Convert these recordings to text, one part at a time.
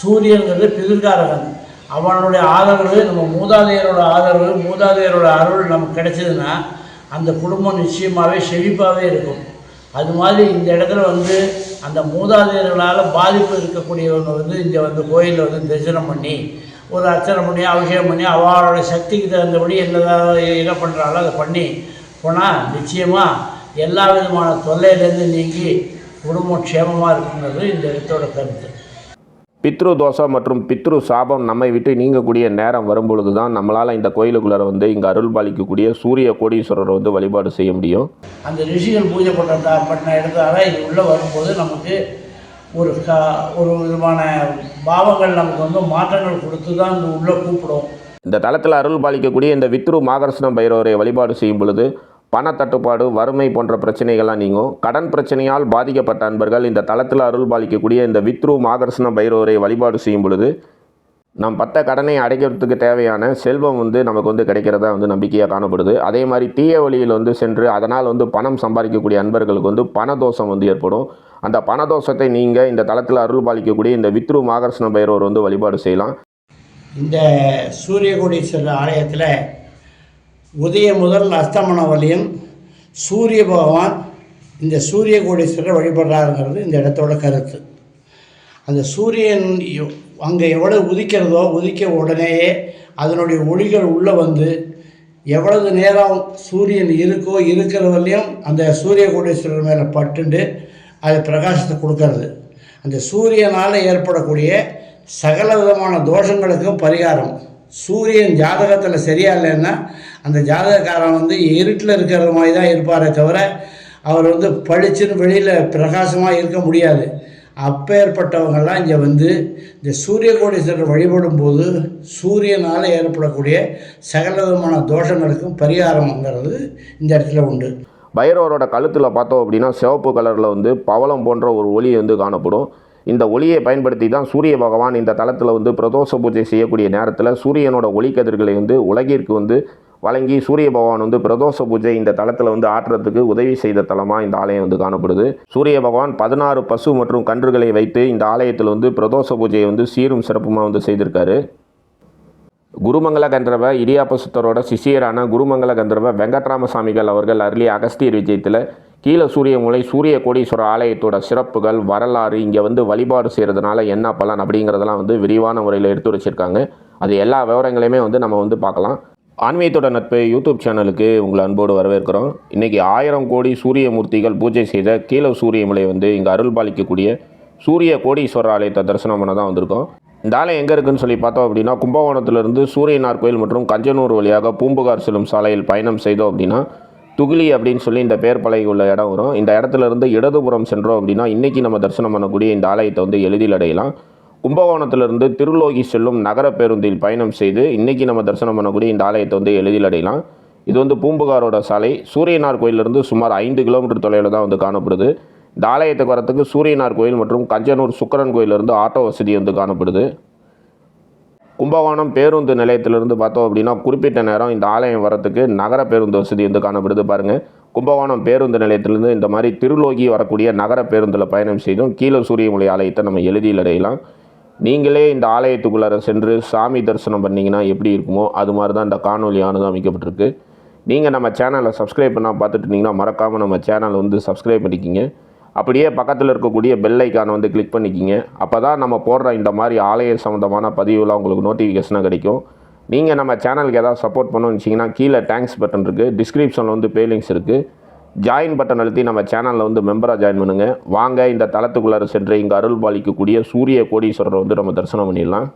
சூரியன்கிறது பிதிர்காரகன் அவனுடைய ஆதரவு நம்ம மூதாதையரோட ஆதரவு மூதாதையரோட அருள் நமக்கு கிடைச்சதுன்னா அந்த குடும்பம் நிச்சயமாகவே செழிப்பாகவே இருக்கும். அது மாதிரி இந்த இடத்துல வந்து அந்த மூதாதையர்களால் பாதிப்பு இருக்கக்கூடியவங்க வந்து இங்கே வந்து கோயிலில் வந்து தரிசனம் பண்ணி ஒரு அர்ச்சனை பண்ணி அபிஷேகம் பண்ணி அவளோட சக்திக்கு தகுந்தபடி என்னதான் என்ன பண்ணுறாங்களோ அதை பண்ணி போனால் நிச்சயமாக எல்லா விதமான தொல்லையிலேருந்து நீங்கி குடும்பம் க்ஷேமமாக இருக்குங்கிறது இந்த இடத்தோட கருத்து. பித்ரு தோஷம் மற்றும் பித்ரு சாபம் நம்மை விட்டு நீங்கக்கூடிய நேரம் வரும்பொழுது தான் நம்மளால் இந்த கோயிலுக்குள்ளார வந்து இங்கே அருள் பாலிக்கக்கூடிய சூரிய கோடீஸ்வரரை வந்து வழிபாடு செய்ய முடியும். அந்த ரிஷிகள் பூஜை பண்ணுற பண்ண இடத்தால இது உள்ளே வரும்போது நமக்கு ஒரு க ஒரு விதமான பாவங்கள் நமக்கு வந்து மாற்றங்கள் கொடுத்து தான் இந்த உள்ளே கூப்பிடும். இந்த தளத்தில் அருள் பாலிக்கக்கூடிய இந்த வித்ரு மாகர்ஷ்ண பைரவரை வழிபாடு செய்யும் பொழுது பணத்தட்டுப்பாடு வறுமை போன்ற பிரச்சனைகள்லாம் நீங்கும். கடன் பிரச்சனையால் பாதிக்கப்பட்ட அன்பர்கள் இந்த தளத்தில் அருள் பாலிக்கக்கூடிய இந்த வித்ரு மாகர்ஷ்ண பைரவரை வழிபாடு செய்யும் பொழுது நம் பட்ட கடனை அடைக்கிறதுக்கு தேவையான செல்வம் வந்து நமக்கு வந்து கிடைக்கிறதா வந்து நம்பிக்கையாக காணப்படுது. அதே மாதிரி தீய வழியில் வந்து சென்று அதனால் வந்து பணம் சம்பாதிக்கக்கூடிய அன்பர்களுக்கு வந்து பணதோஷம் வந்து ஏற்படும். அந்த பணதோஷத்தை நீங்கள் இந்த தளத்தில் அருள் பாலிக்கக்கூடிய இந்த வித்ரு மாகர்ஷ்ண பைரவர் வந்து வழிபாடு செய்யலாம். இந்த சூரியகோடீஸ்வரர் ஆலயத்தில் உதயம் முதல் அஸ்தமனம் வரையும் சூரிய பகவான் இந்த சூரிய கோடீஸ்வரர் வழிபடுறாருங்கிறது இந்த இடத்தோட கருத்து. அந்த சூரியன் அங்கே எவ்வளவு உதிக்கிறதோ உதிக்க உடனேயே அதனுடைய ஒளிகள் உள்ளே வந்து எவ்வளவு நேரம் சூரியன் இருக்கோ இருக்கிற வரையும் அந்த சூரிய கோடீஸ்வரர் மேலே பட்டுண்டு அது பிரகாசத்தை கொடுக்கறது. அந்த சூரியனால் ஏற்படக்கூடிய சகல விதமான தோஷங்களுக்கும் பரிகாரம். சூரியன் ஜாதகத்தில் சரியா இல்லைன்னா அந்த ஜாதகக்காரன் வந்து இருட்டில் இருக்கிற மாதிரி தான் இருப்பாரே தவிர அவர் வந்து பளிச்சுன்னு வெளியில் பிரகாசமாக இருக்க முடியாது. அப்பேற்பட்டவங்கள்லாம் இங்கே வந்து இந்த சூரிய கோடீஸ்வரர் வழிபடும் போது சூரியனால் ஏற்படக்கூடிய சகல விதமான தோஷங்களுக்கும் பரிகாரம்ங்கிறது இந்த இடத்துல உண்டு. பைரவரோட கழுத்தில் பார்த்தோம் அப்படின்னா சிவப்பு கலரில் வந்து பவளம் போன்ற ஒரு ஒளி வந்து காணப்படும். இந்த ஒளியை பயன்படுத்தி தான் சூரிய பகவான் இந்த தளத்தில் வந்து பிரதோஷ பூஜை செய்யக்கூடிய நேரத்தில் சூரியனோட ஒளிக்கதிர்களை வந்து உலகிற்கு வந்து வழங்கி சூரிய பகவான் வந்து பிரதோஷ பூஜை இந்த தளத்தில் வந்து ஆற்றுறதுக்கு உதவி செய்த தலமாக இந்த ஆலயம் வந்து காணப்படுது. சூரிய பகவான் பதினாறு பசு மற்றும் கன்றுகளை வைத்து இந்த ஆலயத்தில் வந்து பிரதோஷ பூஜையை வந்து சீரும் சிறப்புமாக வந்து செய்திருக்காரு. குருமங்கல கந்தர்வ இடியாப்ப சுத்தரோட சிஷியரான குருமங்கல கந்தர்வ வெங்கட்ராமசாமிகள் அவர்கள் அருளி அகஸ்தியர் விஜயத்தில் கீழ சூரியமூலை சூரிய கோடீஸ்வரர் ஆலயத்தோட சிறப்புகள் வரலாறு இங்கே வந்து வழிபாடு செய்கிறதுனால என்ன பலன் அப்படிங்கிறதெல்லாம் வந்து விரிவான முறையில் எடுத்து வச்சுருக்காங்க. அது எல்லா விவரங்களையுமே வந்து நம்ம வந்து பார்க்கலாம். ஆன்மீகத்தோட நட்பு யூடியூப் சேனலுக்கு உங்களை அன்போடு வரவேற்கிறோம். இன்றைக்கி ஆயிரம் கோடி சூரிய மூர்த்திகள் பூஜை செய்த கீழ சூரியமலை வந்து இங்கே அருள் பாலிக்கக்கூடிய சூரிய கோடீஸ்வரர் ஆலயத்தை தரிசனம் பண்ண தான் வந்திருக்கோம். இந்த ஆலயம் எங்கே இருக்குதுன்னு சொல்லி பார்த்தோம் அப்படின்னா கும்பகோணத்திலிருந்து சூரியனார் கோயில் மற்றும் கஞ்சனூர் வழியாக பூம்புகார் செல்லும் சாலையில் பயணம் செய்தோம் அப்படின்னா துகிலி அப்படின்னு சொல்லி இந்த பேர் பலகை உள்ள இடம் வரும். இந்த இடத்துல இருந்து இடதுபுறம் சென்றோம் அப்படின்னா இன்றைக்கி நம்ம தரிசனம் பண்ணக்கூடிய இந்த ஆலயத்தை வந்து எளிதில் அடையலாம். கும்பகோணத்திலிருந்து திருலோகி செல்லும் நகர பேருந்தில் பயணம் செய்து இன்றைக்கி நம்ம தரிசனம் பண்ணக்கூடிய இந்த ஆலயத்தை வந்து எளிதில் அடையலாம். இது வந்து பூம்புகாரோட சாலை. சூரியனார் கோயிலிருந்து சுமார் ஐந்து கிலோமீட்டர் தொலைவில் தான் வந்து காணப்படுது. இந்த ஆலயத்துக்கு வரத்துக்கு சூரியனார் கோயில் மற்றும் கஞ்சனூர் சுக்கரன் கோயிலிருந்து ஆட்டோ வசதி வந்து காணப்படுது. கும்பகோணம் பேருந்து நிலையத்திலிருந்து பார்த்தோம் அப்படின்னா குறிப்பிட்ட நேரம் இந்த ஆலயம் வரத்துக்கு நகர பேருந்து வசதி வந்து காணப்படுது. பாருங்கள் கும்பகோணம் பேருந்து நிலையத்திலிருந்து இந்த மாதிரி திருலோகி வரக்கூடிய நகர பேருந்தில் பயணம் செய்தும் கீழ சூரியமொழி ஆலயத்தை நம்ம எழுதியில் அடையலாம். நீங்களே இந்த ஆலயத்துக்குள்ளார சென்று சாமி தரிசனம் பண்ணிங்கன்னா எப்படி இருக்குமோ அது மாதிரி தான் இந்த காணொலியானது அமைக்கப்பட்டிருக்கு நீங்கள் நம்ம சேனலை சப்ஸ்கிரைப் பண்ணால் பார்த்துட்டு இருந்தீங்கன்னா மறக்காமல் நம்ம சேனலை வந்து சப்ஸ்கிரைப் பண்ணிக்கிங்க. அப்படியே பக்கத்தில் இருக்கக்கூடிய பெல் ஐக்கானை வந்து கிளிக் பண்ணிக்கிங்க. அப்போ தான் நம்ம போடுற இந்த மாதிரி ஆலய சம்மந்தமான பதிவுலாம் உங்களுக்கு நோட்டிஃபிகேஷனாக கிடைக்கும். நீங்கள் நம்ம சேனலுக்கு ஏதாவது சப்போர்ட் பண்ணணும்னு வச்சிங்கன்னா கீழே தேங்க்ஸ் பட்டன் இருக்குது டிஸ்கிரிப்ஷனில் வந்து பேலிங்ஸ் இருக்குது ஜாயின் பட்டன் அழுத்தி நம்ம சேனலில் வந்து மெம்பராக ஜாயின் பண்ணுங்கள் வாங்க இந்த தளத்துக்குள்ளார சென்று இங்கே அருள் பாலிக்கக்கூடிய சூரிய கோடீஸ்வரரை வந்து நம்ம தரிசனம் பண்ணிடலாம்.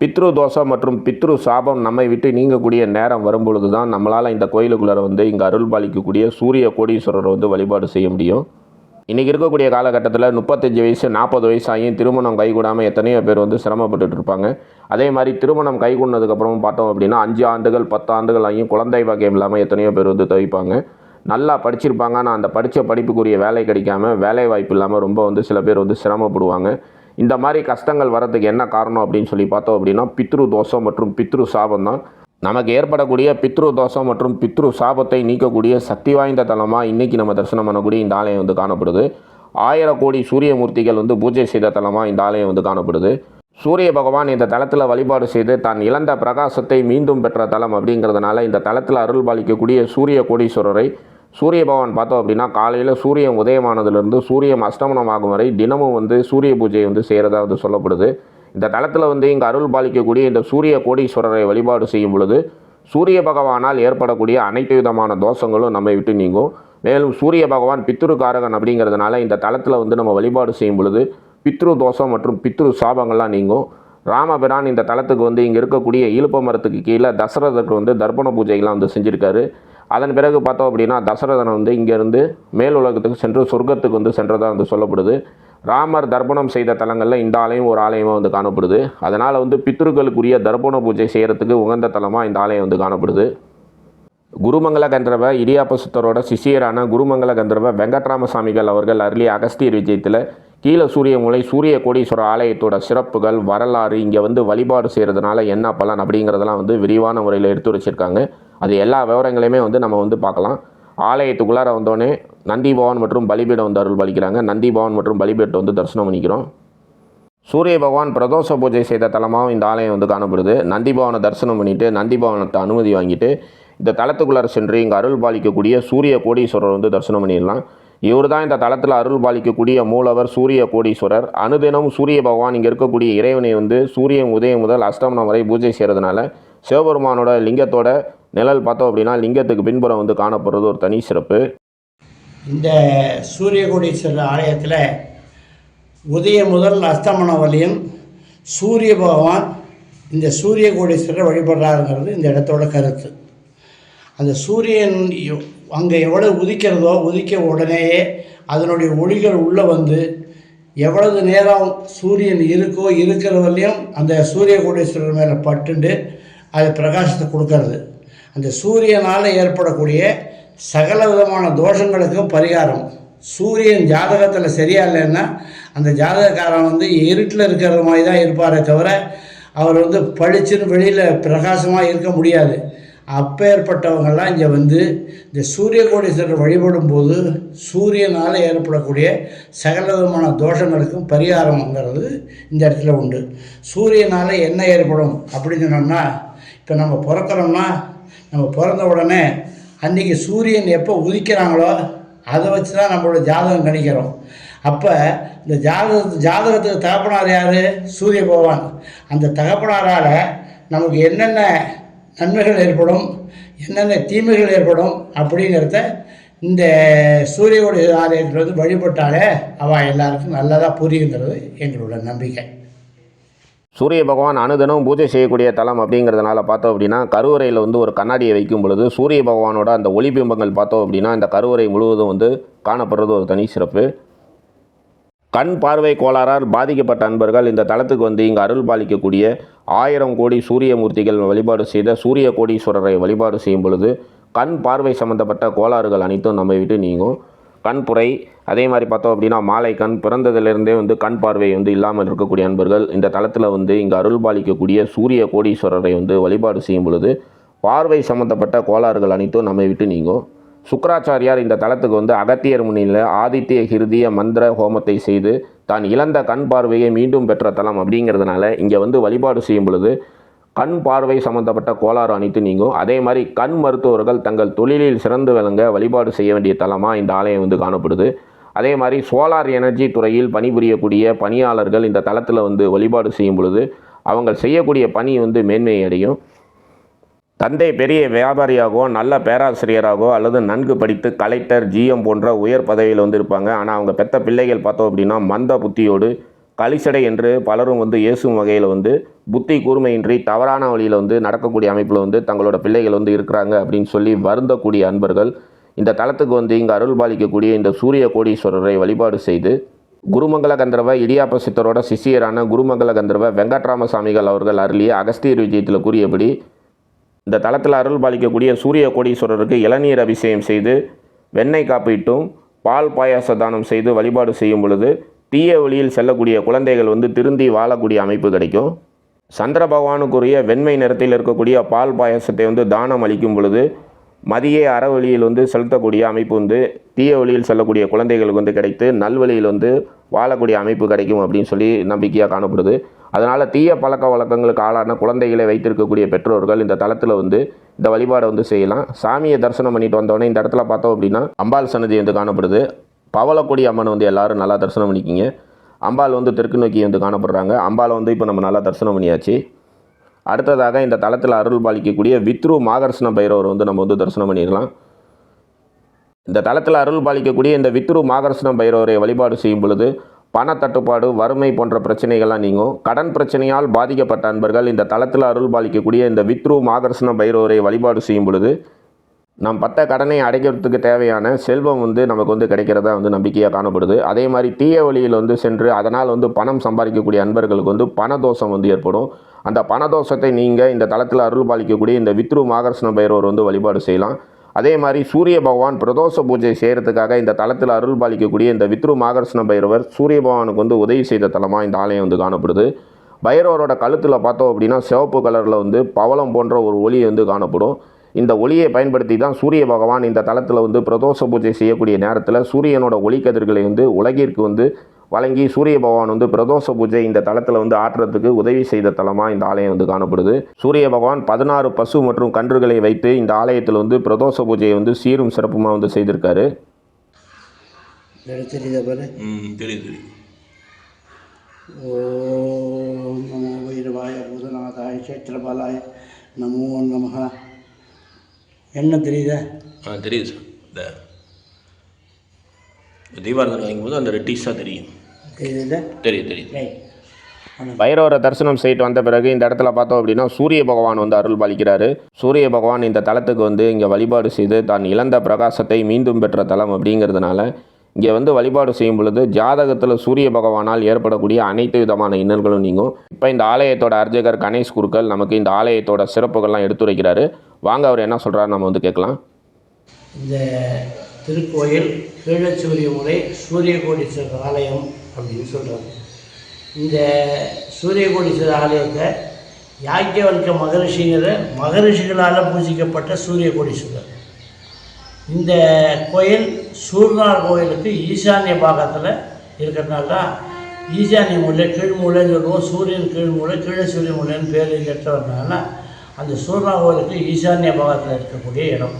பித்ரு தோஷம் மற்றும் பித்ரு சாபம் நம்மை விட்டு நீங்கக்கூடிய நேரம் வரும்பொழுது தான் நம்மளால் இந்த கோயிலுக்குள்ளார வந்து இங்கே அருள் பாலிக்கக்கூடிய சூரிய கோடீஸ்வரரை வந்து வழிபாடு செய்ய முடியும். இன்றைக்கி இருக்கக்கூடிய காலகட்டத்தில் முப்பத்தஞ்சு வயசு நாற்பது வயசு ஆகியும் திருமணம் கைகூடாமல் எத்தனையோ பேர் வந்து சிரமப்பட்டுட்டு இருப்பாங்க. அதே மாதிரி திருமணம் கைகூடினதுக்கப்புறமும் பார்த்தோம் அப்படின்னா அஞ்சு ஆண்டுகள் பத்து ஆண்டுகள் ஆகியும் குழந்தை பாக்கியம் இல்லாமல் எத்தனையோ பேர் வந்து தவிப்பாங்க. நல்லா படிச்சிருப்பாங்க. ஆனால் அந்த படித்த படிப்புக்குரிய வேலை கிடைக்காம வேலை வாய்ப்பு இல்லாமல் ரொம்ப வந்து சில பேர் வந்து சிரமப்படுவாங்க. இந்த மாதிரி கஷ்டங்கள் வரதுக்கு என்ன காரணம் அப்படின்னு சொல்லி பார்த்தோம் அப்படின்னா பித்ரு தோஷம் மற்றும் பித்ரு சாபம் தான். நமக்கு ஏற்படக்கூடிய பித்ரு தோஷம் மற்றும் பித்ரு சாபத்தை நீக்கக்கூடிய சக்தி வாய்ந்த தலமாக இன்றைக்கி நம்ம தரிசனம் பண்ணக்கூடிய இந்த ஆலயம் வந்து காணப்படுது. ஆயிரம் கோடி சூரியமூர்த்திகள் வந்து பூஜை செய்த தலமாக இந்த ஆலயம் வந்து காணப்படுது. சூரிய பகவான் இந்த தலத்தில் வழிபாடு செய்து தான் இழந்த பிரகாசத்தை மீண்டும் பெற்ற தலம் அப்படிங்கிறதுனால இந்த தலத்தில் அருள் பாலிக்கக்கூடிய சூரிய கோடீஸ்வரரை சூரிய பகவான் பார்த்தோம் அப்படின்னா காலையில் சூரியன் உதயமானதுலேருந்து சூரியன் அஸ்தமனம் ஆகும் வரை தினமும் வந்து சூரிய பூஜையை வந்து செய்கிறதா வந்து சொல்லப்படுது. இந்த தலத்தில் வந்து இங்கே அருள் பாலிக்கக்கூடிய இந்த சூரிய கோடீஸ்வரரை வழிபாடு செய்யும் பொழுது சூரிய பகவானால் ஏற்படக்கூடிய அனைத்து விதமான தோஷங்களும் நம்மை விட்டு நீங்கும். மேலும் சூரிய பகவான் பித்ரு காரகன் அப்படிங்கிறதுனால இந்த தலத்தில் வந்து நம்ம வழிபாடு செய்யும் பொழுது பித்ரு தோஷம் மற்றும் பித்ரு சாபங்கள்லாம் நீங்கும். ராமபிரான் இந்த தலத்துக்கு வந்து இங்கே இருக்கக்கூடிய இழுப்ப மரத்துக்கு கீழே தசரதற்கு வந்து தர்ப்பண பூஜைகள்லாம் வந்து செஞ்சுருக்காரு. அதன் பிறகு பார்த்தோம் அப்படின்னா தசரதனை வந்து இங்கேருந்து மேல் உலகத்துக்கு சென்று சொர்க்கத்துக்கு வந்து சென்றதாக வந்து சொல்லப்படுது. ராமர் தர்ப்பணம் செய்த தலங்களில் இந்த ஆலயம் ஒரு ஆலயமாக வந்து காணப்படுது. அதனால் வந்து பித்ருக்களுக்குரிய தர்ப்பண பூஜை செய்கிறதுக்கு உகந்த தலமாக இந்த ஆலயம் வந்து காணப்படுது. குருமங்கல கந்தர்வ இடியாப்ப சுத்தரோட சிஷியரான குருமங்கல கந்தர்வ வெங்கட்ராம சாமிகள் அவர்கள் அருளி அகஸ்தியர் விஜயத்தில் கீழ சூரியமூலை சூரிய கோடீஸ்வரர் ஆலயத்தோட சிறப்புகள் வரலாறு இங்கே வந்து வழிபாடு செய்கிறதுனால என்ன பலன் அப்படிங்கிறதெல்லாம் வந்து விரிவான முறையில் எடுத்து வச்சுருக்காங்க. அது எல்லா விவரங்களையுமே வந்து நம்ம வந்து பார்க்கலாம். ஆலயத்துக்குள்ளார வந்தோடனே நந்தி பவன் மற்றும் பலிபீடம் வந்து அருள் பாலிக்கிறாங்க. நந்தி பவன் மற்றும் பலிபீடத்தை வந்து தரிசனம் பண்ணிக்கிறோம். சூரிய பகவான் பிரதோஷ பூஜை செய்த தலமாகவும் இந்த ஆலயம் வந்து காணப்படுது. நந்தி பவனை தரிசனம் பண்ணிவிட்டு நந்தி பவனத்தை அனுமதி வாங்கிட்டு இந்த தளத்துக்குள்ளார சென்று இங்கே அருள் பாலிக்கக்கூடிய சூரிய கோடீஸ்வரர் வந்து தரிசனம் பண்ணிடலாம். இவர் தான் இந்த தளத்தில் அருள் பாலிக்கக்கூடிய மூலவர் சூரிய கோடீஸ்வரர் அனுதினம் சூரிய பகவான் இங்கே இருக்கக்கூடிய இறைவனை வந்து சூரியன் உதயம் முதல் அஷ்டமனம் வரை பூஜை செய்கிறதுனால சிவபெருமானோட லிங்கத்தோட நிழல் பார்த்தோம் அப்படின்னா லிங்கத்துக்கு பின்புறம் வந்து காணப்படுறது ஒரு தனி சிறப்பு. இந்த சூரிய கோடீஸ்வரர் ஆலயத்தில் உதயம் முதல் அஸ்தமனம் வரையும் சூரிய பகவான் இந்த சூரிய கோடீஸ்வரரை வழிபடுறாருங்கிறது இந்த இடத்தோட கருத்து. அந்த சூரியன் அங்கே எவ்வளோ உதிக்கிறதோ உதிக்க உடனேயே அதனுடைய ஒளிகள் உள்ளே வந்து எவ்வளவு நேரம் சூரியன் இருக்கோ இருக்கிற வரையும் அந்த சூரிய கோடீஸ்வரர் மேலே பட்டுண்டு அது பிரகாசத்தை கொடுக்கறது. அந்த சூரியனால் ஏற்படக்கூடிய சகல விதமான தோஷங்களுக்கும் பரிகாரம். சூரியன் ஜாதகத்தில் சரியா இல்லைன்னா அந்த ஜாதகக்காரன் வந்து இருட்டில் இருக்கிற மாதிரி தான் இருப்பாரே தவிர அவர் வந்து பளிச்சுன்னு வெளியில் பிரகாசமாக இருக்க முடியாது. அப்பேற்பட்டவங்கள்லாம் இங்கே வந்து இந்த சூரிய கோடீஸ்வரர் வழிபடும் போது சூரியனால் ஏற்படக்கூடிய சகல விதமான தோஷங்களுக்கும் பரிகாரம்ங்கிறது இந்த இடத்துல உண்டு. சூரியனால் என்ன ஏற்படும் அப்படின்னு சொன்னோம்னா இப்போ நம்ம பிறக்கிறோம்னா நம்ம பிறந்த உடனே அன்றைக்கி சூரியன் எப்போ உதிக்கிறாங்களோ அதை வச்சு தான் நம்மளோட ஜாதகம் கணிக்கிறோம். அப்போ இந்த ஜாதக ஜாதகத்துக்கு தகப்பனார் யார்? சூரிய பகவான் அந்த தகப்பனாரால் நமக்கு என்னென்ன நன்மைகள் ஏற்படும் என்னென்ன தீமைகள் ஏற்படும் அப்படிங்கிறத இந்த சூரியனுடைய ஆலயத்தில் வந்து வழிபட்டாலே அவள் எல்லாருக்கும் நல்லதாக புரியுங்கிறது எங்களோட நம்பிக்கை. சூரிய பகவான் அனுதினம் பூஜை செய்யக்கூடிய தலம் அப்படிங்கிறதுனால பார்த்தோம் அப்படின்னா கருவறையில் வந்து ஒரு கண்ணாடியை வைக்கும் பொழுது சூரிய பகவானோட அந்த ஒளிபிம்பங்கள் பார்த்தோம் அப்படின்னா இந்த கருவறை முழுவதும் வந்து காணப்படுறது ஒரு தனி சிறப்பு. கண் பார்வை கோளாறால் பாதிக்கப்பட்ட அன்பர்கள் இந்த தளத்துக்கு வந்து இங்கு அருள் பாலிக்கக்கூடிய ஆயிரம் கோடி சூரியமூர்த்திகள் வழிபாடு செய்த சூரிய கோடீஸ்வரரை வழிபாடு செய்யும் பொழுது கண் பார்வை சம்பந்தப்பட்ட கோளாறுகள் அனைத்தும் நம்ம விட்டு நீங்கும். கண்புரை அதே மாதிரி பார்த்தோம் அப்படின்னா மாலை கண் பிறந்ததிலிருந்தே வந்து கண் பார்வை வந்து இல்லாமல் இருக்கக்கூடிய அன்பர்கள் இந்த தளத்தில் வந்து இங்கே அருள் பாலிக்கக்கூடிய சூரிய கோடீஸ்வரரை வந்து வழிபாடு செய்யும் பொழுது பார்வை சம்பந்தப்பட்ட கோளாறுகள் அனைத்தும் நம்மை விட்டு நீங்கும். சுக்கராச்சாரியார் இந்த தலத்துக்கு வந்து அகத்தியர் முனியில் ஆதித்ய ஹிருதிய மந்திர ஹோமத்தை செய்து தான் இழந்த கண் பார்வையை மீண்டும் பெற்ற தலம் அப்படிங்கிறதுனால இங்கே வந்து வழிபாடு செய்யும் பொழுது கண் பார்வை சம்பந்தப்பட்ட கோளாறு அனைத்து நீங்கும். அதே மாதிரி கண் மருத்துவர்கள் தங்கள் தொழிலில் சிறந்து விளங்க வழிபாடு செய்ய வேண்டிய தலமாக இந்த ஆலயம் வந்து காணப்படுது. அதே மாதிரி சோலார் எனர்ஜி துறையில் பணிபுரியக்கூடிய பணியாளர்கள் இந்த தளத்தில் வந்து வழிபாடு செய்யும் பொழுது அவங்க செய்யக்கூடிய பணி வந்து மேன்மை அடையும். தந்தை பெரிய வியாபாரியாகவோ நல்ல பேராசிரியராகவோ அல்லது நன்கு படித்து கலெக்டர் ஜிஎம் போன்ற உயர் பதவியில் வந்து இருப்பாங்க ஆனால் அவங்க பெற்ற பிள்ளைகள் பார்த்தோம் அப்படின்னா மந்த புத்தியோடு கலிசடை என்று பலரும் வந்து ஏசும் வகையில் வந்து புத்தி கூர்மையின்றி தவறான வழியில் வந்து நடக்கக்கூடிய அமைப்பில் வந்து தங்களோட பிள்ளைகள் வந்து இருக்கிறாங்க அப்படின்னு சொல்லி வருந்தக்கூடிய அன்பர்கள். இந்த தளத்துக்கு வந்து இங்கே அருள் பாலிக்கக்கூடிய இந்த சூரிய கோடீஸ்வரரை வழிபாடு செய்து குருமங்கல கந்தர்வ இடியாப்ப சித்தரோட சிஷியரான குருமங்கல கந்தர்வ வெங்கட்ராமசாமிகள் அவர்கள் அருளிய அகஸ்தியர் விஜயத்தில் கூறியபடி இந்த தலத்தில் அருள் பாலிக்கக்கூடிய சூரிய கோடீஸ்வரருக்கு இளநீர் அபிஷேகம் செய்து வெண்ணெய் காப்பீட்டும் பால் பாயாச தானம் செய்து வழிபாடு செய்யும் பொழுது தீய வழியில் செல்லக்கூடிய குழந்தைகள் வந்து திருந்தி வாழக்கூடிய அமைப்பு கிடைக்கும். சந்திர பகவானுக்குரிய வெண்மை நிறத்தில் இருக்கக்கூடிய பால் பாயாசத்தை வந்து தானம் அளிக்கும் பொழுது மதிய அறவழியில் வந்து செலுத்தக்கூடிய அமைப்பு வந்து தீய வழியில் செல்லக்கூடிய குழந்தைகளுக்கு வந்து கிடைத்து நல்வழியில் வந்து வாழக்கூடிய அமைப்பு கிடைக்கும் அப்படின்னு சொல்லி நம்பிக்கையாக காணப்படுது. அதனால் தீய பழக்க வழக்கங்களுக்கு ஆளான குழந்தைகளை வைத்திருக்கக்கூடிய பெற்றோர்கள் இந்த தளத்தில் வந்து இந்த வழிபாடை வந்து செய்யலாம். சாமியை தரிசனம் பண்ணிட்டு வந்தோடனே இந்த இடத்துல பார்த்தோம் அப்படின்னா அம்பாள் சன்னதி வந்து காணப்படுது. பவளக்குடி அம்மன் வந்து எல்லாரும் நல்லா தரிசனம் பண்ணிக்கிங்க. அம்பாள் வந்து தெற்கு நோக்கி வந்து காணப்படுறாங்க. அம்பாளை வந்து இப்போ நம்ம நல்லா தரிசனம் பண்ணியாச்சு. அடுத்ததாக இந்த தளத்தில் அருள் பாலிக்கக்கூடிய வித்ரு மாகர்ஷ்ண பைரவர் வந்து நம்ம வந்து தரிசனம் பண்ணிடலாம் இந்த தளத்தில் அருள் பாலிக்கக்கூடிய இந்த வித்ரு மாகர்ஷ்ண பைரவரை வழிபாடு செய்யும் பொழுது பணத்தட்டுப்பாடு வறுமை போன்ற பிரச்சனைகள்லாம் நீங்கும். கடன் பிரச்சனையால் பாதிக்கப்பட்ட அன்பர்கள் இந்த தளத்தில் அருள் பாலிக்கக்கூடிய இந்த வித்ரு மாகர்ஷ்ண பைரவரை வழிபாடு செய்யும் பொழுது நாம் பட்ட கடனை அடைக்கிறதுக்கு தேவையான செல்வம் வந்து நமக்கு வந்து கிடைக்கிறதா வந்து நம்பிக்கையாக காணப்படுது. அதே மாதிரி தீய வழியில் வந்து சென்று அதனால் வந்து பணம் சம்பாதிக்கக்கூடிய அன்பர்களுக்கு வந்து பணதோஷம் வந்து ஏற்படும். அந்த பணதோஷத்தை நீங்கள் இந்த தளத்தில் அருள் பாலிக்கக்கூடிய இந்த வித்ரு மாகர்ஷ்ண பைரவர் வந்து வழிபாடு செய்யலாம். அதே மாதிரி சூரிய பகவான் பிரதோஷ பூஜை செய்கிறதுக்காக இந்த தளத்தில் அருள் பாலிக்கக்கூடிய இந்த வித்ரு மாகர்ஷ்ண பைரவர் சூரிய பகவானுக்கு வந்து உதவி செய்த தலமாக இந்த ஆலயம் வந்து காணப்படுது. பைரவரோட கழுத்தில் பார்த்தோம் அப்படின்னா சிவப்பு கலரில் வந்து பவளம் போன்ற ஒரு ஒளி வந்து காணப்படும். இந்த ஒளியை பயன்படுத்தி தான் சூரிய பகவான் இந்த தளத்தில் வந்து பிரதோஷ பூஜை செய்யக்கூடிய நேரத்தில் சூரியனோட ஒளிக்கதிர்களை வந்து உலகிற்கு வந்து வழங்கி சூரிய பகவான் வந்து பிரதோஷ பூஜை இந்த தளத்தில் வந்து ஆற்றுறதுக்கு உதவி செய்த தலமாக இந்த ஆலயம் வந்து காணப்படுது. சூரிய பகவான் பதினாறு பசு மற்றும் கன்றுகளை வைத்து இந்த ஆலயத்தில் வந்து பிரதோஷ பூஜையை வந்து சீரும் சிறப்புமாக வந்து செய்திருக்காரு. தெரியுதா பாரு? ம் தெரியுது தெரியுது. ஓம் நமோ வைரவாய பூதநாதாய சேத்திரபாலாய நமோ நமஹ. என்ன தெரியுதா? ஆ தெரியுது சார். இந்த தீபாரதனை வாங்கும்போது அந்த ரெட்டிஸாக தெரியும். தெரியுதா? ரைட் பைரவரை தரிசனம் செய்யிட்டு வந்த பிறகு இந்த இடத்துல பார்த்தோம் அப்படின்னா சூரிய பகவான் வந்து அருள் பாலிக்கிறாரு. சூரிய பகவான் இந்த தலத்துக்கு வந்து இங்கே வழிபாடு செய்து தான் இழந்த பிரகாசத்தை மீண்டும் பெற்ற தலம் அப்படிங்கிறதுனால இங்கே வந்து வழிபாடு செய்யும் பொழுது ஜாதகத்தில் சூரிய பகவானால் ஏற்படக்கூடிய அனைத்து விதமான இன்னல்களும் நீங்கும். இப்போ இந்த ஆலயத்தோட அர்ச்சகர் கணேஷ் குருக்கள் நமக்கு இந்த ஆலயத்தோட சிறப்புகள்லாம் எடுத்துரைக்கிறாரு. வாங்க அவர் என்ன சொல்கிறாரு நம்ம வந்து கேட்கலாம். இந்த திருக்கோயில் கீழச்சூரிய முறை சூரியகோடீஸ்வரர் ஆலயம் அப்படின்னு சொல்கிறாங்க இந்த சூரியகோடீஸ்வரர் ஆலயத்தை யாக்கியவர்க்க மகரிஷிங்கிற மகரிஷிகளால் பூஜிக்கப்பட்ட சூரியகோடீஸ்வரர். இந்த கோயில் சூர்நாள் கோயிலுக்கு ஈசானிய பாகத்தில் இருக்கிறதுனால தான் ஈசானிய மூலை கீழ்மூலைன்னு சொல்லுவோம். சூரியன் கீழ்மூலை கீழே சூரிய மூலைன்னு பேர் இந்த அந்த சூர்ணா கோயிலுக்கு ஈசானிய பாகத்தில் இருக்கக்கூடிய இடம்.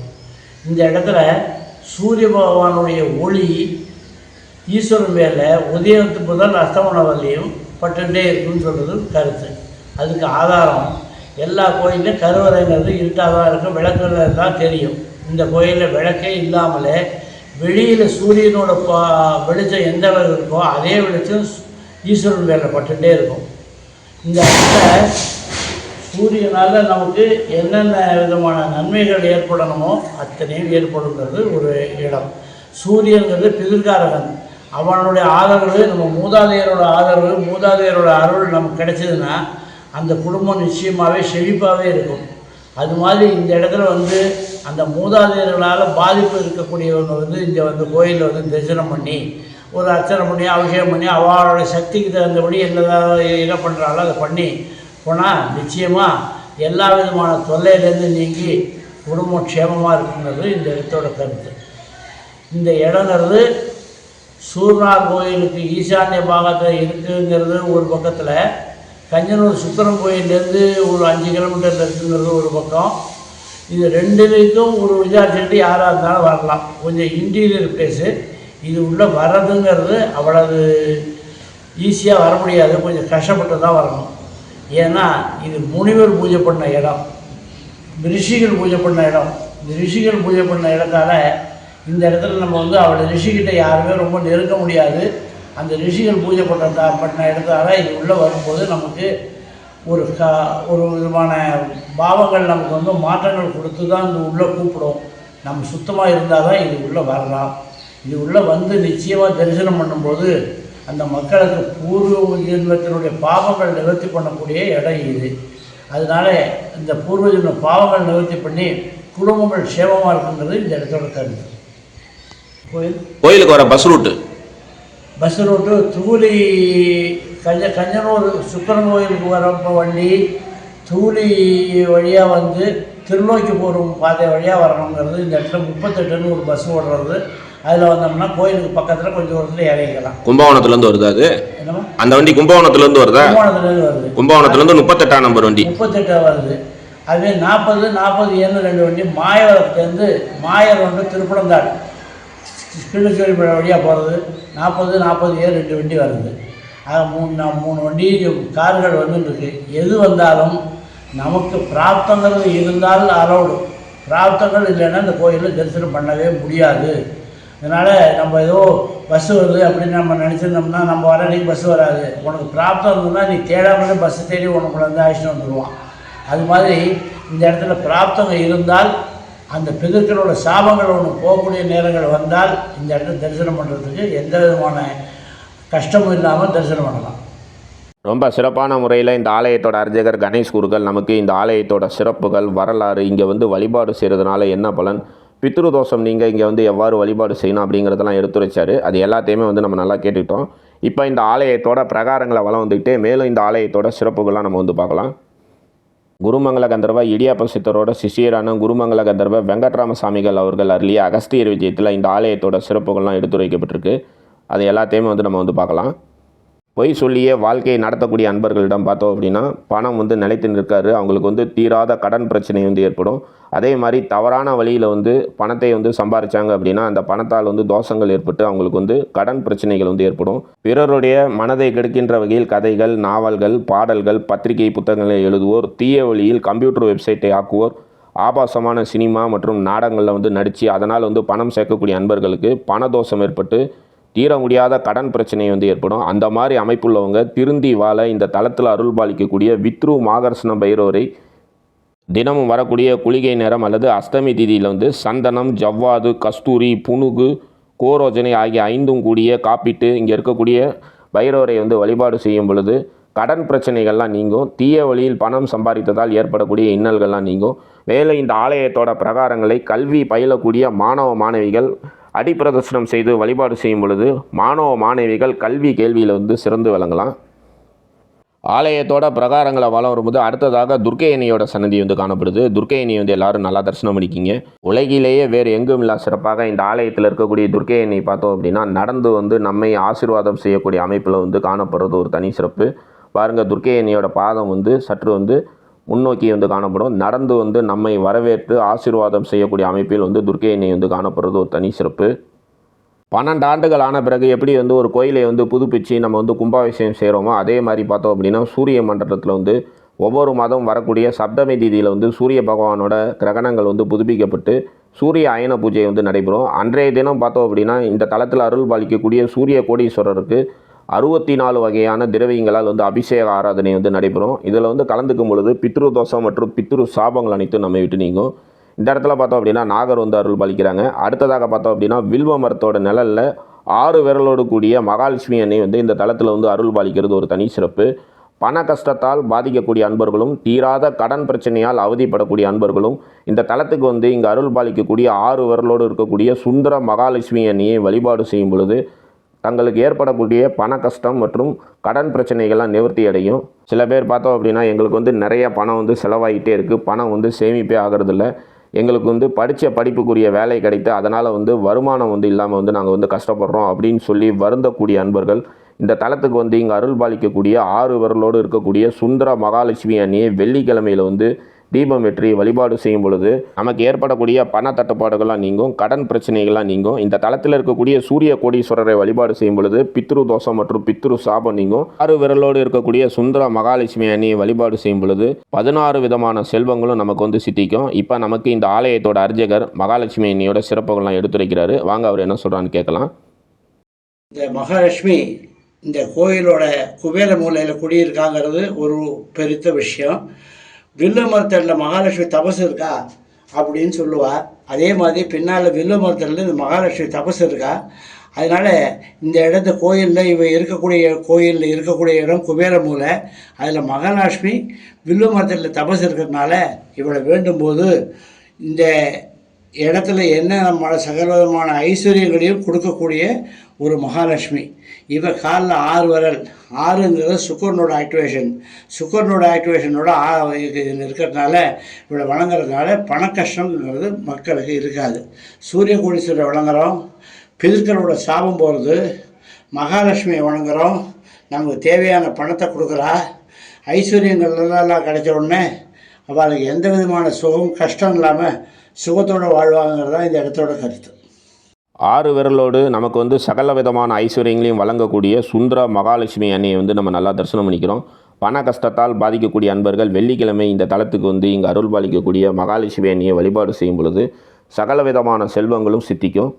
இந்த இடத்துல சூரிய பகவானுடைய ஒளி ஈஸ்வரன் மேலே உதயத்து முதல் அஸ்தமனம் வரலையும் பட்டுட்டே இருக்குன்னு சொல்கிறது கருத்து. அதுக்கு ஆதாரம் எல்லா கோயிலையும் கருவறைங்கிறது இருட்டாக தான் இருக்கும் விளக்குகள் தான் தெரியும். இந்த கோயிலில் விளக்கே இல்லாமலே வெளியில் சூரியனோட பா வெளிச்சம் எந்த அளவு இருக்கோ அதே வெளிச்சம் ஈஸ்வரன் மேலே பட்டுகிட்டே இருக்கும். இந்த இடத்துல சூரியனால் நமக்கு என்னென்ன விதமான நன்மைகள் ஏற்படணுமோ அத்தனையும் ஏற்படுங்கிறது ஒரு இடம். சூரியன்கிறது பிதிர்காரகன். அவனுடைய ஆதரவு நம்ம மூதாதையரோட ஆதரவு மூதாதையரோட அருள் நமக்கு கிடைச்சதுன்னா அந்த குடும்பம் நிச்சயமாகவே செழிப்பாகவே இருக்கும். அது மாதிரி இந்த இடத்துல வந்து அந்த மூதாதையர்களால் பாதிப்பு இருக்கக்கூடியவங்க வந்து இங்கே வந்து கோயிலில் வந்து தரிசனம் பண்ணி ஒரு அர்ச்சனை பண்ணி அபிஷேகம் பண்ணி அவளோட சக்திக்கு தகுந்தபடி என்னதாவது என்ன பண்ணுறாங்களோ அதை பண்ணி போனால் நிச்சயமாக எல்லா விதமான தொல்லையிலேருந்து நீங்கி குடும்பம் க்ஷேமமாக இருக்குங்கிறது இந்த இடத்தோட கருத்து. இந்த இடங்கிறது சூர்நார் கோயிலுக்கு ஈசான்ய பாகத்தில் இருக்குங்கிறது ஒரு பக்கத்தில் கஞ்சனூர் சுக்கரம் கோயிலேருந்து ஒரு அஞ்சு கிலோமீட்டரில் இருக்குங்கிறது ஒரு பக்கம். இது ரெண்டுலேயும் ஒரு விசாரிச்சுட்டு யாராக இருந்தாலும் வரலாம். கொஞ்சம் இன்டீரியர் பிளேஸு இது உள்ளே வர்றதுங்கிறது அவ்வளவு ஈஸியாக வர முடியாது. கொஞ்சம் கஷ்டப்பட்டு தான் வரணும். ஏன்னா இது முனிவர் பூஜை பண்ண இடம். ரிஷிகள் பூஜை பண்ண இடம். இந்த ரிஷிகள் பூஜை பண்ண இடத்தால் இந்த இடத்துல நம்ம வந்து அவளை ரிஷிக்கிட்ட யாருமே ரொம்ப நெருங்க முடியாது. அந்த ரிஷிகள் பூஜை பண்ண பண்ண இடத்தால இது உள்ளே வரும்போது நமக்கு ஒரு க ஒரு விதமான பாவங்கள் நமக்கு வந்து மாற்றங்கள் கொடுத்து தான் இது உள்ளே கூப்பிடும். நம்ம சுத்தமாக இருந்தால் தான் இது உள்ளே வரலாம். இது உள்ளே வந்து நிச்சயமாக தரிசனம் பண்ணும்போது அந்த மக்களுக்கு பூர்வ ஜென்மத்தினுடைய பாவங்கள் நிவர்த்தி பண்ணக்கூடிய இடம் இது. அதனால இந்த பூர்வ ஜென்ம பாவங்கள் நிவர்த்தி பண்ணி குடும்பங்கள் சேமமாக இருக்குங்கிறது இந்த இடத்தோட கருத்து. கோயில்? கோயிலுக்கு வர பஸ் ரூட்டு பஸ் ரோட்டு தூலி கஞ்ச கஞ்சனூர் சுக்கரன் கோயிலுக்கு வரப்போ வண்டி தூலி வழியாக வந்து திருநோக்கி போகும் பாதை வழியாக வரணுங்கிறது இந்த இடத்துல முப்பத்தெட்டுன்னு ஒரு பஸ் ஓடுறது. அதில் வந்தோம்னா கோயிலுக்கு பக்கத்தில் கொஞ்சம் தூரத்தில் இறங்கிக்கலாம். கும்பகோணத்துலேருந்து வருதா அது? அந்த வண்டி கும்பகோணத்துலேருந்து வருதா? கும்பகோணத்துலேருந்து வருது. கும்பகோணத்துலேருந்து முப்பத்தெட்டாம் நம்பர் வண்டி. முப்பத்தெட்டு வருது. அதுவே நாற்பது நாற்பது ஏழு ரெண்டு வண்டி மாயவரத்துலேருந்து மாயர் வந்து திருப்பனந்தாள் கிள்ளச்சோரிப்பழ வழியாக போகிறது நாற்பது நாற்பது ஏர் ரெண்டு வண்டி வருது. ஆக மூணு நா- மூணு வண்டி கார்கள் வந்துருக்கு எது வந்தாலும் நமக்கு பிராப்தங்கிறது இருந்தால் அலோடு பிராப்தங்கள் இல்லைன்னா இந்த கோயிலில் தரிசனம் பண்ணவே முடியாது. அதனால் நம்ம ஏதோ பஸ் வருது அப்படின்னு நம்ம நினச்சிருந்தோம்னா நம்ம வர அன்னைக்கு பஸ் வராது. உனக்கு பிராப்தம் இருந்ததுன்னா நீ தேடாமலே பஸ்ஸு தேடி உனக்குள்ள வந்து அழைச்சிட்டு வந்துடுவான் அது மாதிரி இந்த இடத்துல பிராப்தங்க இருந்தால் அந்த பிதர்களோட சாபங்கள் ஒன்று போகக்கூடிய நேரங்கள் வந்தால் இந்த இடத்துல தரிசனம் பண்ணுறதுக்கு எந்த விதமான கஷ்டமும் இல்லாமல் தரிசனம் பண்ணலாம். ரொம்ப சிறப்பான முறையில் இந்த ஆலயத்தோட அர்ச்சகர் கணேஷ் குருகள் நமக்கு இந்த ஆலயத்தோட சிறப்புகள் வரலாறு இங்கே வந்து வழிபாடு செய்கிறதுனால என்ன பலன்? பித்ரு தோஷம் நீங்கள் இங்கே வந்து எவ்வாறு வழிபாடு செய்யணும் அப்படிங்கிறதெல்லாம் எடுத்துரைச்சாரு. அது எல்லாத்தையுமே வந்து நம்ம நல்லா கேட்டுக்கிட்டோம். இப்போ இந்த ஆலயத்தோட பிரகாரங்களை வளம் வந்துக்கிட்டே மேலும் இந்த ஆலயத்தோட சிறப்புகள்லாம் நம்ம வந்து பார்க்கலாம். குருமங்கல கந்தர்வ இடியாப்ப சித்தரோட சிஷியரான குருமங்கல கந்தர்வ வெங்கட்ராம சாமிகள் அவர்கள் அருளிய அகஸ்தியர் விஜயத்தில் இந்த ஆலயத்தோட சிறப்புகள்லாம் எடுத்துரைக்கப்பட்டிருக்கு. அது எல்லாத்தையுமே வந்து நம்ம வந்து பார்க்கலாம். பொய் சொல்லியே வாழ்க்கையை நடத்தக்கூடிய அன்பர்களிடம் பார்த்தோம் அப்படின்னா பணம் வந்து நிலைத்து நிற்காரு அவங்களுக்கு வந்து தீராத கடன் பிரச்சனை வந்து ஏற்படும். அதே மாதிரி தவறான வழியில் வந்து பணத்தை வந்து சம்பாரித்தாங்க அப்படின்னா அந்த பணத்தால் வந்து தோஷங்கள் ஏற்பட்டு அவங்களுக்கு வந்து கடன் பிரச்சனைகள் வந்து ஏற்படும். பிறருடைய மனதை கெடுக்கின்ற வகையில் கதைகள் நாவல்கள் பாடல்கள் பத்திரிகை புத்தகங்களை எழுதுவோர் தீய வழியில் கம்ப்யூட்டர் வெப்சைட்டை ஆக்குவோர் ஆபாசமான சினிமா மற்றும் நாடகங்களில் வந்து நடித்து அதனால் வந்து பணம் சேர்க்கக்கூடிய அன்பர்களுக்கு பணதோஷம் ஏற்பட்டு தீர முடியாத கடன் பிரச்சனை வந்து ஏற்படும். அந்த மாதிரி அமைப்புள்ளவங்க திருந்தி வாழ இந்த தளத்தில் அருள் பாலிக்கக்கூடிய வித்ரு மாகர்ஷ்ண பைரவரை தினமும் வரக்கூடிய குளிகை நேரம் அல்லது அஷ்டமி திதியில் வந்து சந்தனம் ஜவ்வாது கஸ்தூரி புனுகு கோரோஜனை ஆகிய ஐந்தும் கூடிய காப்பீட்டு இங்கே இருக்கக்கூடிய பைரவரை வந்து வழிபாடு செய்யும் பொழுது கடன் பிரச்சனைகள்லாம் நீங்கும். தீய வழியில் பணம் சம்பாதித்ததால் ஏற்படக்கூடிய இன்னல்கள்லாம் நீங்கும். மேலும் இந்த ஆலயத்தோட பிரகாரங்களை கல்வி பயிலக்கூடிய மாணவ மாணவிகள் அடிப்பிரதர்சனம் செய்து வழிபாடு செய்யும் பொழுது மாணவ மாணவிகள் கல்வி கேள்வியில் வந்து சிறந்து விளங்கலாம். ஆலயத்தோட பிரகாரங்களை வளம் வரும்போது அடுத்ததாக துர்க்கையணியோட சன்னதி வந்து காணப்படுது. துர்க்கையணி வந்து எல்லாரும் நல்லா தரிசனம் பண்ணிக்கிங்க உலகிலேயே வேறு எங்கும் இல்லா சிறப்பாக இந்த ஆலயத்தில் இருக்கக்கூடிய துர்க்கையணி பார்த்தோம் அப்படின்னா நடந்து வந்து நம்மை ஆசீர்வாதம் செய்யக்கூடிய அமைப்பில் வந்து காணப்படுறது ஒரு தனி சிறப்பு. பாருங்கள் துர்க்கையணியோட பாதம் வந்து சற்று வந்து முன்னோக்கி வந்து காணப்படும். நடந்து வந்து நம்மை வரவேற்று ஆசீர்வாதம் செய்யக்கூடிய அமைப்பில் வந்து துர்க்கையணி வந்து காணப்படுறது ஒரு தனி சிறப்பு. பன்னெண்டு ஆண்டுகள் ஆன பிறகு எப்படி வந்து ஒரு கோயிலை வந்து புதுப்பிச்சு நம்ம வந்து கும்பாபிஷேகம் செய்கிறோமோ அதே மாதிரி பார்த்தோம் அப்படின்னா சூரிய மண்டலத்தில் வந்து ஒவ்வொரு மாதம் வரக்கூடிய சப்தமி தீதியில் வந்து சூரிய பகவானோட கிரகணங்கள் வந்து புதுப்பிக்கப்பட்டு சூரிய அயன பூஜை வந்து நடைபெறும். அன்றைய தினம் பார்த்தோம் அப்படின்னா இந்த தளத்தில் அருள் பாலிக்கக்கூடிய சூரிய கோடீஸ்வரருக்கு அறுபத்தி நாலு வகையான திரவியங்களால் வந்து அபிஷேக ஆராதனை வந்து நடைபெறும். இதில் வந்து கலந்துக்கும் பொழுது பித்ரு தோஷம் மற்றும் பித்ரு சாபங்கள் அனைத்தும் நம்ம விட்டு நீங்கும். இந்த இடத்துல பார்த்தோம் அப்படின்னா நாகர் வந்து அருள் பாலிக்கிறாங்க. அடுத்ததாக பார்த்தோம் அப்படின்னா வில்வ மரத்தோட நிழலில் ஆறு விரலோடு கூடிய மகாலட்சுமி அன்னை வந்து இந்த தளத்தில் வந்து அருள் பாலிக்கிறது ஒரு தனி சிறப்பு. பண கஷ்டத்தால் பாதிக்கக்கூடிய அன்பர்களும் தீராத கடன் பிரச்சனையால் அவதிப்படக்கூடிய அன்பர்களும் இந்த தளத்துக்கு வந்து இங்கே அருள் பாலிக்கக்கூடிய ஆறு விரலோடு இருக்கக்கூடிய சுந்தர மகாலட்சுமி அன்னையை வழிபாடு செய்யும் பொழுது தங்களுக்கு ஏற்படக்கூடிய பண கஷ்டம் மற்றும் கடன் பிரச்சனைகள்லாம் நிவர்த்தி அடையும். சில பேர் பார்த்தோம் அப்படின்னா எங்களுக்கு வந்து நிறைய பணம் வந்து செலவாகிட்டே இருக்குது பணம் வந்து சேமிப்பே ஆகிறதில்ல. எங்களுக்கு வந்து படித்த படிப்புக்குரிய வேலை கிடைத்து அதனால் வந்து வருமானம் வந்து இல்லாமல் வந்து நாங்கள் வந்து கஷ்டப்படுறோம் அப்படின்னு சொல்லி வருந்தக்கூடிய அன்பர்கள் இந்த தளத்துக்கு வந்து இங்கே அருள் பாலிக்கக்கூடிய ஆறு விரலோடு இருக்கக்கூடிய சுந்தர மகாலட்சுமி அண்ணியை வெள்ளிக்கிழமையில் வந்து தீபம் வெற்றி வழிபாடு செய்யும் பொழுது நமக்கு ஏற்படக்கூடிய பண தட்டுப்பாடுகள்லாம் நீங்கும் கடன் பிரச்சனைகள்லாம் நீங்கும். இந்த தளத்தில் இருக்கக்கூடிய சூரிய கோடீஸ்வரரை வழிபாடு செய்யும் பொழுது பித்ரு தோஷம் மற்றும் பித்ரு சாபம் நீங்கும். ஆறு விரலோடு இருக்கக்கூடிய சுந்தர மகாலட்சுமி அணியை வழிபாடு செய்யும் பொழுது பதினாறு விதமான செல்வங்களும் நமக்கு வந்து சித்திக்கும். இப்போ நமக்கு இந்த ஆலயத்தோட அர்ச்சகர் மகாலட்சுமி அண்ணியோட சிறப்புகள்லாம் எடுத்துரைக்கிறாரு. வாங்க அவர் என்ன சொல்கிறான்னு கேட்கலாம். இந்த மகாலட்சுமி இந்த கோயிலோட குபேர மூலையில் குடியிருக்காங்கிறது ஒரு பெருத்த விஷயம். வில்லு மரத்தடியில் மகாலட்சுமி தபசு இருக்கா? அப்படின்னு சொல்லுவா. அதே மாதிரி பின்னால் வில்லு மரத்தடியில் இந்த மகாலட்சுமி தபசு இருக்கா? அதனால் இந்த இடத்த கோயிலில் இவ இருக்கக்கூடிய கோயிலில் இருக்கக்கூடிய இடம் குபேர மூலை. அதில் மகாலட்சுமி வில்லு மரத்தடியில் தபசு இருக்கிறதுனால இவளை வேண்டும்போது இந்த இடத்துல என்ன நம்ம சகல விதமான ஐஸ்வர்யங்களையும் கொடுக்கக்கூடிய ஒரு மகாலட்சுமி. இவ காலில் ஆறு விரல். ஆறுங்கிறது சுக்கரனோட ஆக்டிவேஷன் சுக்கரனோட ஆக்டிவேஷனோட ஆ இருக்கிறதுனால இவளை வணங்குறதுனால பண கஷ்டங்கிறது மக்களுக்கு இருக்காது. சூரிய கோடீஸ்வரரை வணங்குறோம். பிதர்களோட சாபம் போகிறது மகாலட்சுமியை வழங்குகிறோம் நமக்கு தேவையான பணத்தை கொடுக்குறா. ஐஸ்வர்யங்கள் எல்லாம் கிடைச்ச உடனே அவளுக்கு எந்த விதமான சுகம் கஷ்டம் இல்லாமல் சுகத்தோடு வாழ்வாங்கிறது தான் இந்த இடத்தோட கருத்து. ஆறு விரலோடு நமக்கு வந்து சகல விதமான ஐஸ்வர்யங்களையும் வழங்கக்கூடிய சுந்தர மகாலட்சுமி அன்னையை வந்து நம்ம நல்லா தரிசனம் பண்ணிக்கிறோம். பண கஷ்டத்தால் பாதிக்கக்கூடிய அன்பர்கள் வெள்ளிக்கிழமை இந்த தளத்துக்கு வந்து இங்கே அருள் பாலிக்கக்கூடிய மகாலட்சுமி அன்னையை வழிபாடு செய்யும் பொழுது சகல விதமான செல்வங்களும் சித்திக்கும்.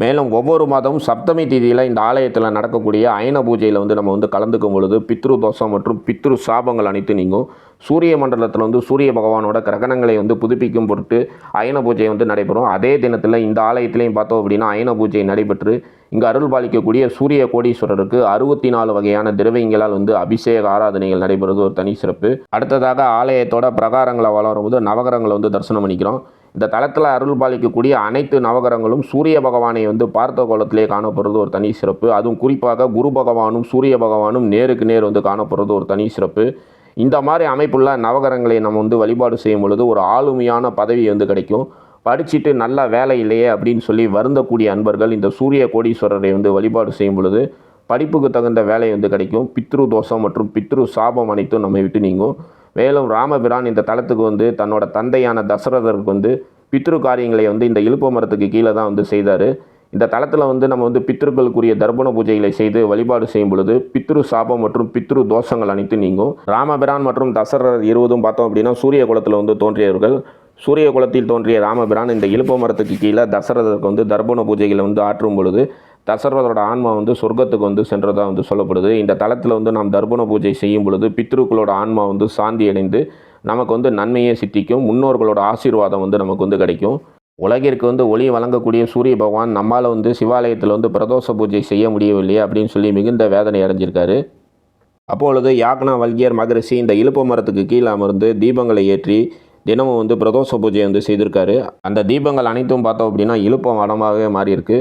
மேலும் ஒவ்வொரு மாதமும் சப்தமி தேதியில் இந்த ஆலயத்தில் நடக்கக்கூடிய அயன பூஜையில் வந்து நம்ம வந்து கலந்துக்கும் பொழுது பித்ரு தோஷம் மற்றும் பித்ரு சாபங்கள் அனைத்து நீங்கும். சூரிய மண்டலத்தில் வந்து சூரிய பகவானோட கிரகணங்களை வந்து புதுப்பிக்கும் பொருட்டு அயன பூஜை வந்து நடைபெறும். அதே தினத்தில் இந்த ஆலயத்திலையும் பார்த்தோம் அப்படின்னா அயன பூஜை நடைபெற்று இங்கு அருள் பாலிக்கக்கூடிய சூரிய கோடீஸ்வரருக்கு அறுபத்தி நாலு வகையான திரவியங்களால் வந்து அபிஷேக ஆராதனைகள் நடைபெறுவது ஒரு தனி சிறப்பு. அடுத்ததாக ஆலயத்தோட பிரகாரங்களை வளரும்போது நவகரங்களை வந்து தரிசனம் பண்ணிக்கிறோம். இந்த தலத்தில் அருள் பாலிக்கக்கூடிய அனைத்து நவகரங்களும் சூரிய பகவானை வந்து பார்த்த கோலத்திலே காணப்படுறது ஒரு தனி சிறப்பு. அதுவும் குறிப்பாக குரு பகவானும் சூரிய பகவானும் நேருக்கு நேர் வந்து காணப்படுறது ஒரு தனி சிறப்பு. இந்த மாதிரி அமைப்புள்ள நவகரங்களை நம்ம வந்து வழிபாடு செய்யும் பொழுது ஒரு ஆளுமையான பதவி வந்து கிடைக்கும். படிச்சுட்டு நல்ல வேலை இல்லையே அப்படின்னு சொல்லி வருந்தக்கூடிய அன்பர்கள் இந்த சூரிய கோடீஸ்வரரை வந்து வழிபாடு செய்யும் பொழுது படிப்புக்கு தகுந்த வேலை வந்து கிடைக்கும். பித்ரு தோஷம் மற்றும் பித்ரு சாபம் அனைத்தும் நம்மை விட்டு நீங்கும். மேலும் ராமபிரான் இந்த தளத்துக்கு வந்து தன்னோட தந்தையான தசரதருக்கு வந்து பித்ரு காரியங்களை வந்து இந்த இழுப்ப மரத்துக்கு கீழே தான் வந்து செய்தார். இந்த தளத்தில் வந்து நம்ம வந்து பித்ருக்களுக்குரிய தர்ப்பண பூஜைகளை செய்து வழிபாடு செய்யும் பொழுது பித்ரு சாபம் மற்றும் பித்ரு தோஷங்கள் அனைத்து நீங்கும். ராமபிரான் மற்றும் தசரர் இருவதும் பார்த்தோம் அப்படின்னா சூரிய குலத்தில் வந்து தோன்றியவர்கள். சூரிய குலத்தில் தோன்றிய ராமபிரான் இந்த இழுப்ப மரத்துக்கு கீழே தசரதருக்கு வந்து தர்ப்பண பூஜைகளை வந்து ஆற்றும் பொழுது தசரதோட ஆன்மா வந்து சொர்க்கத்துக்கு வந்து சென்றதாக வந்து சொல்லப்படுது. இந்த தலத்தில் வந்து நாம் தர்ப்பண பூஜை செய்யும் பொழுது பித்ருக்களோட ஆன்மா வந்து சாந்தி அடைந்து நமக்கு வந்து நன்மையே சித்திக்கும் முன்னோர்களோட ஆசீர்வாதம் வந்து நமக்கு வந்து கிடைக்கும். உலகிற்கு வந்து ஒளி வழங்கக்கூடிய சூரிய பகவான் நம்மால் வந்து சிவாலயத்தில் வந்து பிரதோஷ பூஜை செய்ய முடியவில்லையே அப்படின்னு சொல்லி மிகுந்த வேதனை அடைஞ்சிருக்காரு. அப்பொழுது யாக்னா வல்கியர் மகரிஷி இந்த இழுப்பு மரத்துக்கு கீழே அமர்ந்து தீபங்களை ஏற்றி தினமும் வந்து பிரதோஷ பூஜை வந்து செய்திருக்காரு. அந்த தீபங்கள் அனைத்தும் பார்த்தோம் அப்படின்னா இழுப்பம் மடமாகவே மாறியிருக்கு.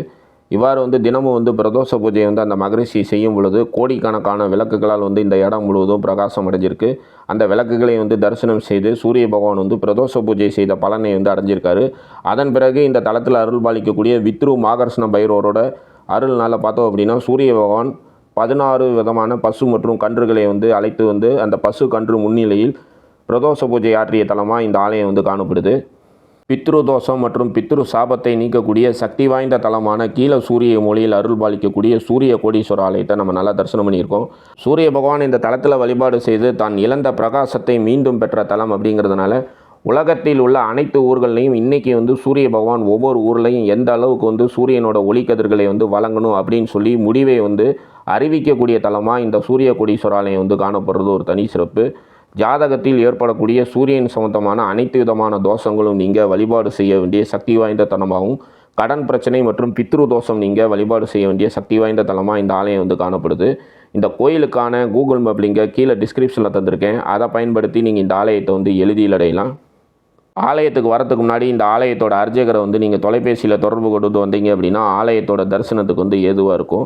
இவ்வாறு வந்து தினமும் வந்து பிரதோஷ பூஜை வந்து அந்த மகரிஷி செய்யும் பொழுது கோடிக்கணக்கான விளக்குகளால் வந்து இந்த இடம் முழுவதும் பிரகாசம் அடைஞ்சிருக்கு. அந்த விளக்குகளை வந்து தரிசனம் செய்து சூரிய பகவான் வந்து பிரதோஷ பூஜை செய்த பலனை வந்து அடைஞ்சிருக்காரு. அதன் பிறகு இந்த தளத்தில் அருள் பாலிக்கக்கூடிய வித்ரு மாகர்ஷ்ண பைரவரோட அருள்னால் பார்த்தோம் அப்படின்னா சூரிய பகவான் பதினாறு விதமான பசு மற்றும் கன்றுகளை வந்து அழைத்து வந்து அந்த பசு கன்று முன்னிலையில் பிரதோஷ பூஜை ஆற்றிய தலமாக இந்த ஆலயம் வந்து காணப்படுது. பித்ரு தோஷம் மற்றும் பித்ரு சாபத்தை நீக்கக்கூடிய சக்தி வாய்ந்த தலமான கீழ சூரிய மொழியில் அருள் பாலிக்கக்கூடிய சூரிய கோடீஸ்வர ஆலயத்தை நம்ம நல்லா தரிசனம் பண்ணியிருக்கோம். சூரிய பகவான் இந்த தலத்தில் வழிபாடு செய்து தான் இழந்த பிரகாசத்தை மீண்டும் பெற்ற தலம் அப்படிங்கிறதுனால உலகத்தில் உள்ள அனைத்து ஊர்கள்லையும் இன்றைக்கி வந்து சூரிய பகவான் ஒவ்வொரு ஊர்லேயும் எந்த அளவுக்கு வந்து சூரியனோட ஒளிக்கதிர்களை வந்து வழங்கணும் அப்படின்னு சொல்லி முடிவை வந்து அறிவிக்கக்கூடிய தலமாக இந்த சூரிய கோடீஸ்வர ஆலயம் வந்து காணப்படுறது ஒரு தனி சிறப்பு. ஜாதகத்தில் ஏற்படக்கூடிய சூரியன் சம்பந்தமான அனைத்து விதமான தோஷங்களும் நீங்கள் வழிபாடு செய்ய வேண்டிய சக்தி வாய்ந்த தலமாகவும் கடன் பிரச்சனை மற்றும் பித்ரு தோஷம் நீங்கள் வழிபாடு செய்ய வேண்டிய சக்தி வாய்ந்த தலமாக இந்த ஆலயம் வந்து காணப்படுது. இந்த கோயிலுக்கான கூகுள் மேப் லிங்கை கீழே டிஸ்கிரிப்ஷனில் தந்திருக்கேன். அதை பயன்படுத்தி நீங்கள் இந்த ஆலயத்தை வந்து எளிதில் அடையலாம் ஆலயத்துக்கு வரத்துக்கு முன்னாடி இந்த ஆலயத்தோட அர்ச்சகரை வந்து நீங்கள் தொலைபேசியில் தொடர்பு கொண்டு வந்தீங்க அப்படின்னா ஆலயத்தோட தரிசனத்துக்கு வந்து ஏதுவாக இருக்கும்.